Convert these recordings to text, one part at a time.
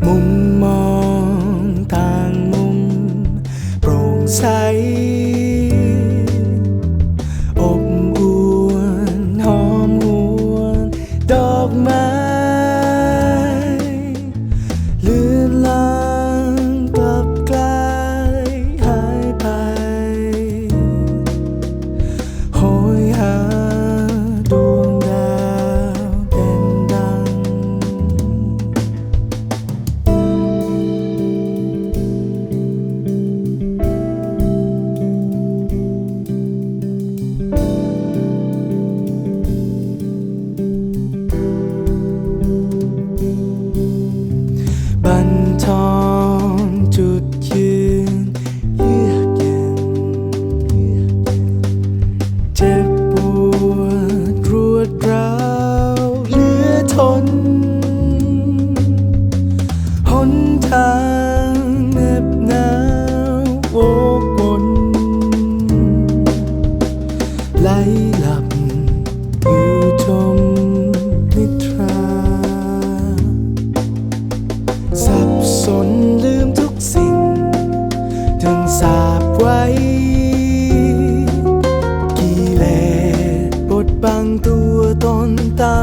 梦吗？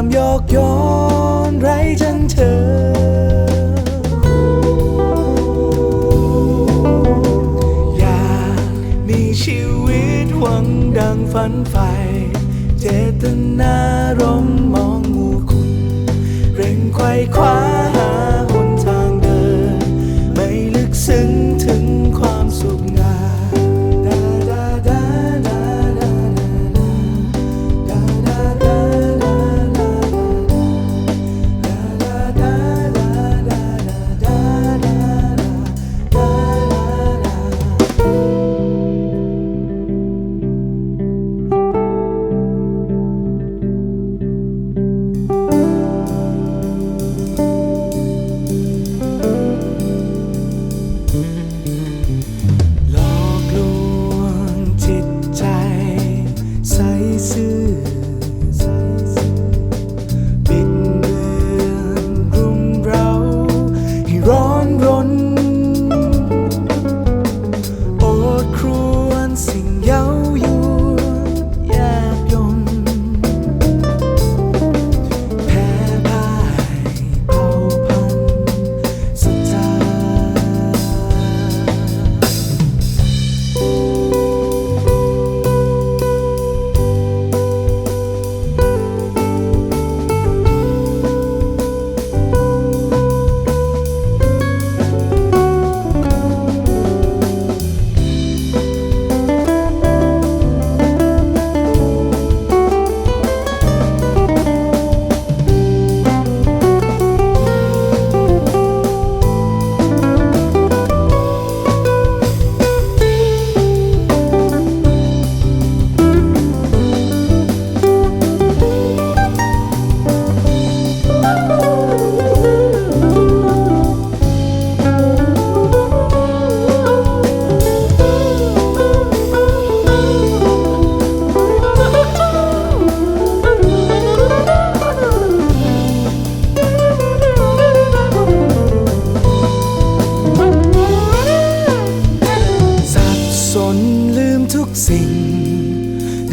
ความยอกย้อนไรจังเธอ อยากมีชีวิตหวังดังฝันใฝ่เจตนารมมองมูคุณ เร่งไขว่คว้า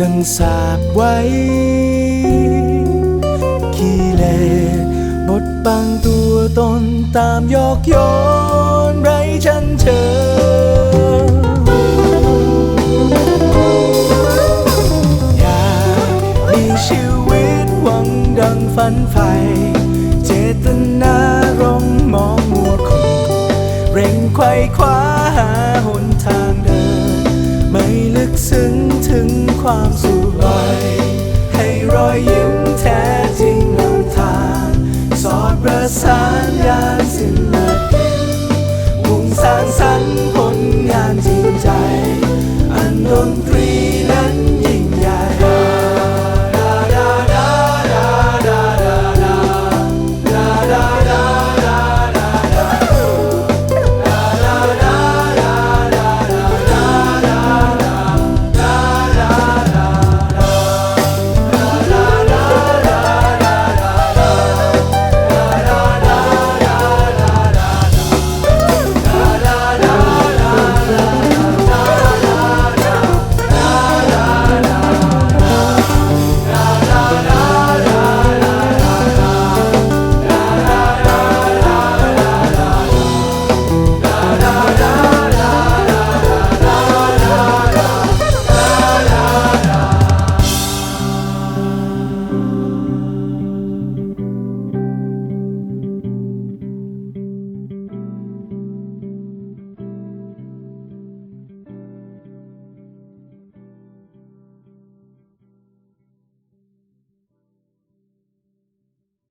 ดังสาบไว้กิเลบดบังตัวตนตามยอกย้อนไรจันเธออยากมีชีวิตหวังดังฝันใฝ่เจตนารมมองมัวคุณเร่งไขว่คว้าหาหนทาง ความสุขลอยให้รอยยิ้มแท้จริงนำทาง สอดประสานยาน